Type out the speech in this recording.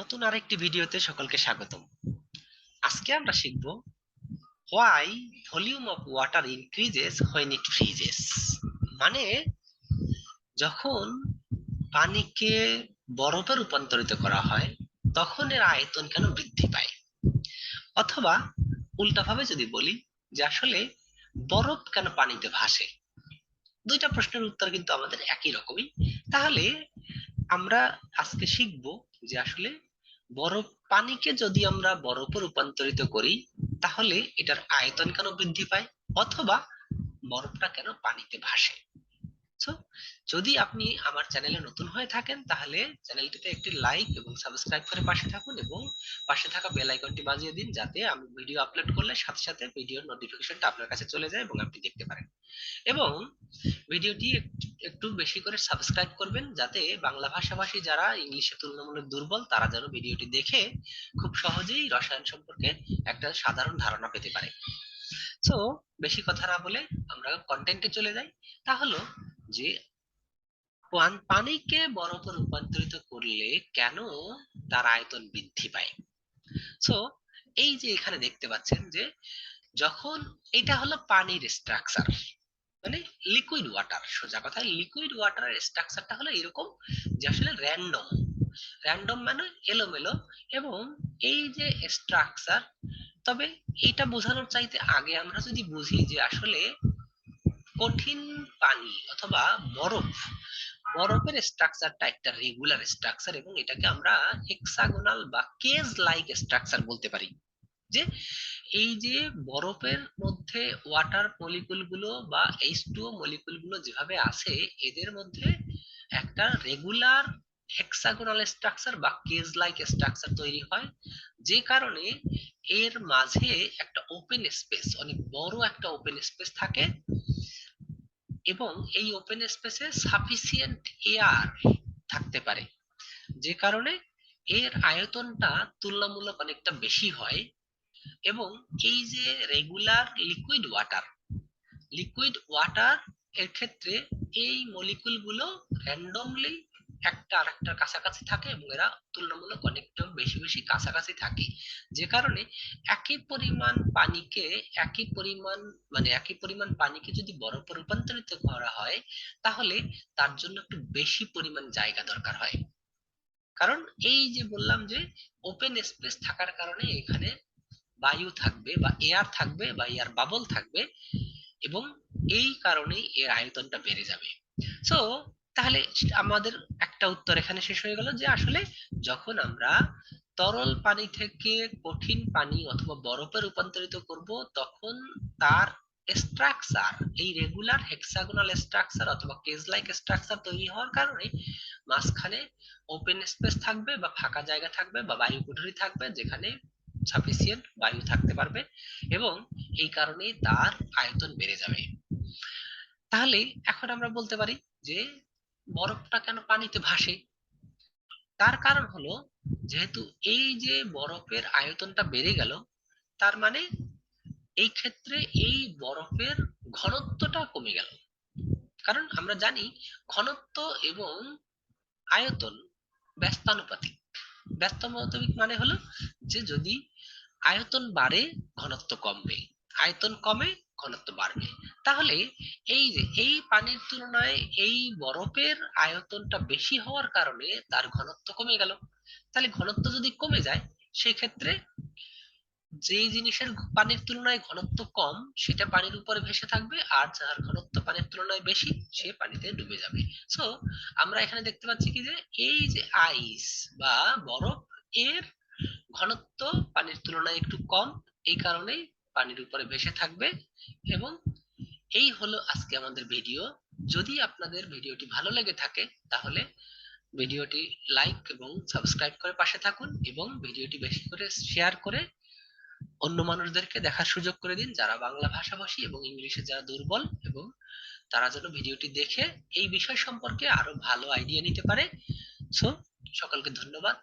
নতুন আরেকটি ভিডিওতে সকলকে স্বাগতম। আজকে আমরা শিখব why volume of water increases when it freezes মানে যখন পানিকে বরফে রূপান্তরিত করা হয়, তখন এর আয়তন কেন বৃদ্ধি পায়? অথবা উল্টাভাবে যদি বলি যে আসলে বরফ কেন পানিতে ভাসে? দুইটা প্রশ্নের উত্তর কিন্তু আমাদের একই রকমই। তাহলে আমরা আজকে শিখব যে আসলে বরফ পানিকে যদি আমরা বরফে রূপান্তরিত করি, তাহলে এটার আয়তন কেন বৃদ্ধি পায়? অথবা বরফটা কেন পানিতে ভাসে? সো যদি আপনি আমার চ্যানেলে নতুন হয়ে থাকেন, তাহলে চ্যানেলটিতে একটি লাইক এবং সাবস্ক্রাইব করে পাশে থাকুন এবং পাশে থাকা বেল আইকনটি বাজিয়ে দিন যাতে আমি ভিডিও আপলোড করলে সাথে সাথে ভিডিওর নোটিফিকেশনটা আপনার কাছে চলে যায় এবং আপনি দেখতে পারেন। এবং ভিডিওটি একটু বেশি করে সাবস্ক্রাইব করবেন যাতে বাংলা ভাষাভাষী যারা ইংলিশে তুলনামূলক দুর্বল, তারা যেন ভিডিওটি দেখে খুব সহজেই রসায়ন সম্পর্কে একটা সাধারণ ধারণা পেতে পারে। সো বেশি কথা না বলে আমরা কন্টেন্টে চলে যাই। তা হলো যে পানিকে বরফে রূপান্তরিত করলে কেন তার আয়তন বৃদ্ধি পায়? সো এই যে এখানে দেখতে পাচ্ছেন যে যখন এটা হলো পানির স্ট্রাকচার মানে লিকুইড ওয়াটার সোজা কথা লিকুইড ওয়াটারের স্ট্রাকচারটা হলো এরকম যে আসলে র্যান্ডম র্যান্ডম মানে এলোমেলো এবং এই যে স্ট্রাকচার তবে এটা বোঝানোর চাইতে আগে আমরা যদি বুঝি যে আসলে কঠিন পানি অথবা বরফ, বরফের স্ট্রাকচারটা একটা রেগুলার স্ট্রাকচার এবং এটাকে আমরা হেক্সাগোনাল বা কেজ লাইক স্ট্রাকচার বলতে পারি। যে এই যে বরফের মধ্যে ওয়াটার মলিকুলগুলো বা এইচ টু মলিকুলগুলো যেভাবে আছে, এদের মধ্যে একটা রেগুলার হেক্সাগোনাল স্ট্রাকচার বা কেজ লাইক স্ট্রাকচার তৈরি হয়, যে কারণে এর মাঝে একটা ওপেন স্পেস অনেক বড় একটা ওপেন স্পেস থাকে। এবং এই ওপেন স্পেসে সাফিসিয়েন্ট এয়ার থাকতে পারে। যে কারণে এর আয়তনটা তুলনামূলক অনেকটা বেশি হয় এবং এই যে regular liquid water liquid water এর ক্ষেত্রে এই মলিকুলগুলো র্যান্ডমলি একটা আরেকটার কাছাকাছি থাকে এবং এরা তুলনামূলক অনেকটা বেশি বেশি কাছাকাছি থাকে। যে কারণে একই পরিমাণ পানিকে, একই পরিমাণ মানে একই পরিমাণ পানিকে যদি বরফে রূপান্তরিত করা হয়, তাহলে তার জন্য একটু বেশি পরিমাণ জায়গা দরকার হয়। কারণ এই যে বললাম যে ওপেন স্পেস থাকার কারণে এখানে বায়ু থাকবে বা এয়ার থাকবে বা এয়ার বাবল থাকবে এবং এই কারণেই এর আয়তনটা বেড়ে যাবে। সো তাহলে আমাদের একটা উত্তর এখানে শেষ হয়ে গেল যে আসলে যখন আমরা তরল পানি থেকে কঠিন পানি অথবা বরফে রূপান্তরিত করব, তখন তার স্ট্রাকচার এই রেগুলার হেক্সাগোনাল স্ট্রাকচার অথবা কেজ লাইক স্ট্রাকচার তৈরি হওয়ার কারণে মাঝখানে ওপেন স্পেস থাকবে বা ফাঁকা জায়গা থাকবে বা বায়ু কুঠুরি থাকবে যেখানে সাফিসিয়েন্ট বায়ু থাকতে পারবে এবং এই কারণেই তার আয়তন বেড়ে যাবে। তাহলে এখন আমরা বলতে পারি যে বরফটা কেন পানিতে ভাসে? তার কারণ হলো, যেহেতু এই যে বরফের আয়তনটা বেড়ে গেল, তার মানে এই ক্ষেত্রে এই বরফের ঘনত্বটা কমে গেল। কারণ আমরা জানি ঘনত্ব এবং আয়তন ব্যস্তানুপাতিক। ব্যস্তানুপাতিক মানে হলো যে যদি আয়তন বাড়ে, ঘনত্ব কমবে। আয়তন কমে ঘনত্ব বাড়বে। তাহলে এই যে, এই পানির তুলনায় এই বরফের আয়তনটা বেশি হওয়ার কারণে তার ঘনত্ব কমে গেল। তাহলে ঘনত্ব যদি কমে যায় সেই ক্ষেত্রে যেই জিনিসের পানির তুলনায় ঘনত্ব কম, সেটা পানির উপরে ভেসে থাকবে, আর যার ঘনত্ব পানির তুলনায় বেশি, সে পানিতে ডুবে যাবে। সো আমরা এখানে দেখতে পাচ্ছি কি যে, এই যে আইস বা বরফ, এর ঘনত্ব পানির তুলনায় একটু কম, এই কারণেই পানির উপরে ভেসে থাকবে এবং এই হলো আজকে আমাদের ভিডিও যদি আপনাদের ভিডিওটি ভালো লেগে থাকে, তাহলে ভিডিওটি লাইক এবং সাবস্ক্রাইব করে পাশে থাকুন এবং ভিডিওটি বেশি করে শেয়ার করে অন্য মানুষদেরকে দেখার সুযোগ করে দিন যারা বাংলা ভাষাভাষী এবং ইংলিশে যারা দুর্বল এবং তারা যেন ভিডিওটি দেখে এই বিষয় সম্পর্কে আরও ভালো আইডিয়া নিতে পারে। সো সকলকে ধন্যবাদ।